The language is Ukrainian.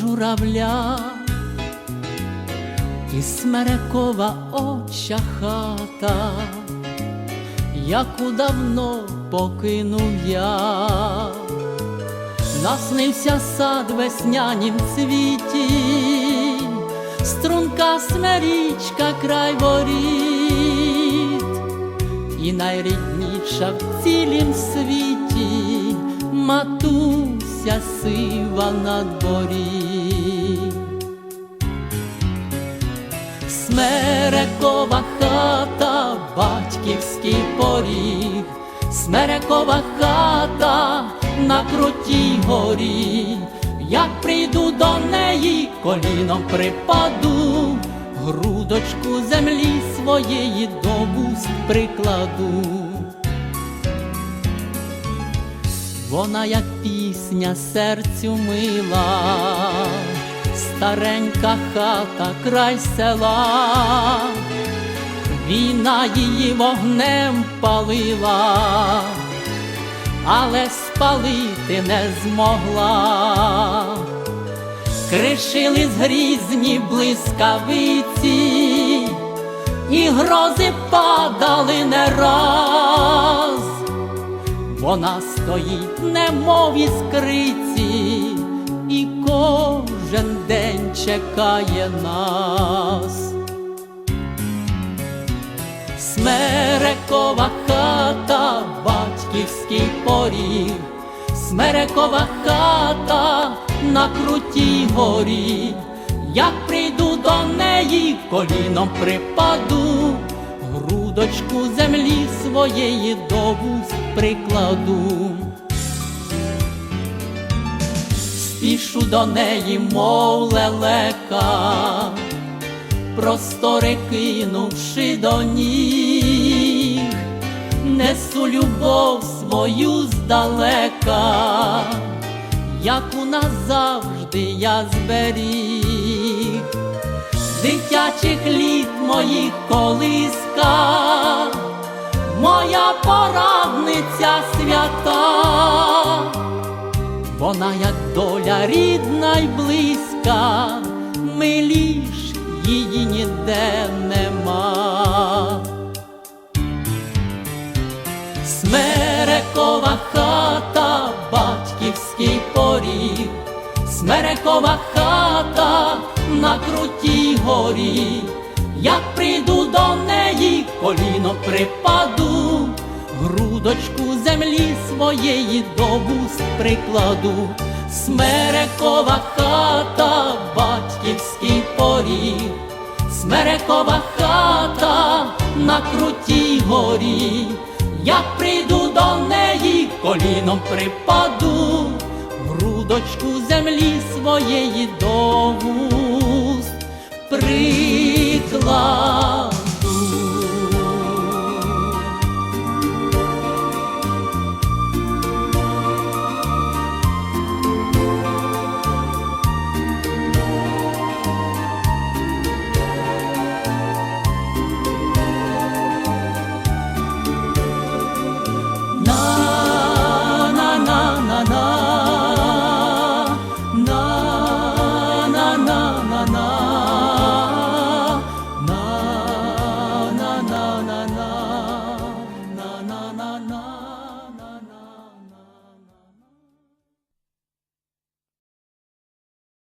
журавля, і смерекова оча хата, яку давно покинув я, наснився сад веснянім цвіті, струнка смерічка край воріт, і найрідніша в цілім світі матуся сива на дворі. Смерекова хата, батьківський поріг, смерекова хата на крутій горі, як прийду до неї, коліном припаду, грудочку землі своєї до вуст прикладу. Вона, як пісня серцю мила, старенька хата край села, війна її вогнем палила, але спалити не змогла. Кришили грізні блискавиці, і грози падали не раз. Вона стоїть, немов іскриці, і кожен день чекає нас. Смерекова хата, батьківський поріг, смерекова хата на крутій горі, як прийду до неї, коліном припаду, грудочку землі своєї до вуст прикладу. Спішу до неї, мов лелека, простори кинувши до ніг, несу любов свою здалека, яку назавжди я зберіг, дитячих літ моїх колиска, моя порадниця свята, вона як доля рідна й близька, миліш її ніде нема. Смерекова хата, батьківський поріг, смерекова хата на крутій горі, як прийду до неї, коліно припаду, грудочку землі своєї до вуст прикладу, смерекова хата, батьківський поріг, смерекова хата на крутій горі, як прийду до неї, коліном припаду, грудочку землі своєї до prima